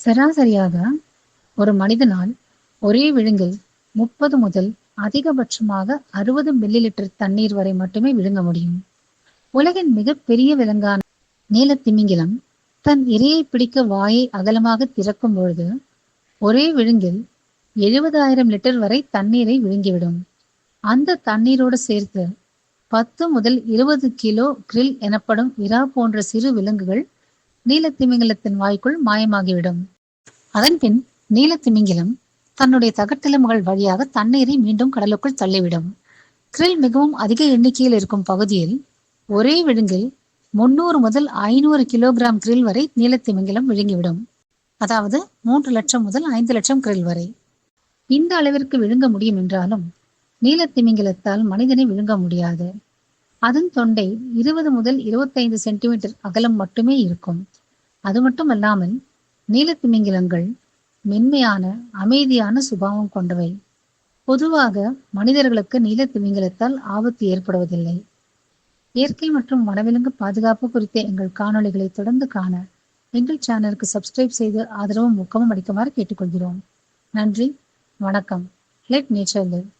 சராசரியாக ஒரு மனிதனால் ஒரே விழுங்கில் முப்பது முதல் அதிகபட்சமாக அறுபது மில்லி லிட்டர் தண்ணீர் வரை மட்டுமே விழுங்க முடியும். உலகின் மிகப்பெரிய விலங்கான நீலத்திமிங்கிலம் தன் இரையை பிடிக்க வாயை அகலமாக திறக்கும் பொழுது ஒரே விழுங்கில் எழுபதாயிரம் லிட்டர் வரை தண்ணீரை விழுங்கிவிடும். அந்த தண்ணீரோடு சேர்த்து பத்து முதல் இருபது கிலோ கிரில் எனப்படும் இரா போன்ற சிறு விலங்குகள் நீலத்திமிங்கலத்தின் வாய்க்குள் மாயமாகிவிடும். அதன்பின் நீலத்திமிங்கிலம் தன்னுடைய தகட்டெலும்புகள் வழியாக தண்ணீரை மீண்டும் கடலுக்குள் தள்ளிவிடும். கிரில் மிகவும் அதிக எண்ணிக்கையில் இருக்கும் பகுதியில் ஒரே விழுங்கில் முன்னூறு முதல் ஐநூறு கிலோகிராம் கிரில் வரை நீலத்திமிங்கிலம் விழுங்கிவிடும். அதாவது மூன்று லட்சம் முதல் ஐந்து லட்சம் கிரில் வரை. இந்த அளவிற்கு விழுங்க முடியும் என்றாலும் நீலத்திமிங்கிலத்தால் மனிதனை விழுங்க முடியாது. அதன் தொண்டை இருபது முதல் இருபத்தைந்து சென்டிமீட்டர் அகலம் மட்டுமே இருக்கும். அது மட்டுமல்லாமல் நீலத்திமிங்கிலங்கள் மென்மையான அமைதியான சுபாவம் கொண்டவை. பொதுவாக மனிதர்களுக்கு நீலத்திமிங்கிலத்தால் ஆபத்து ஏற்படுவதில்லை. இயற்கை மற்றும் வனவிலங்கு பாதுகாப்பு குறித்த எங்கள் காணொளிகளை தொடர்ந்து காண எங்கள் சேனலுக்கு சப்ஸ்கிரைப் செய்து ஆதரவும் ஊக்கமும் அளிக்குமாறு கேட்டுக்கொள்கிறோம். நன்றி வணக்கம். Let nature live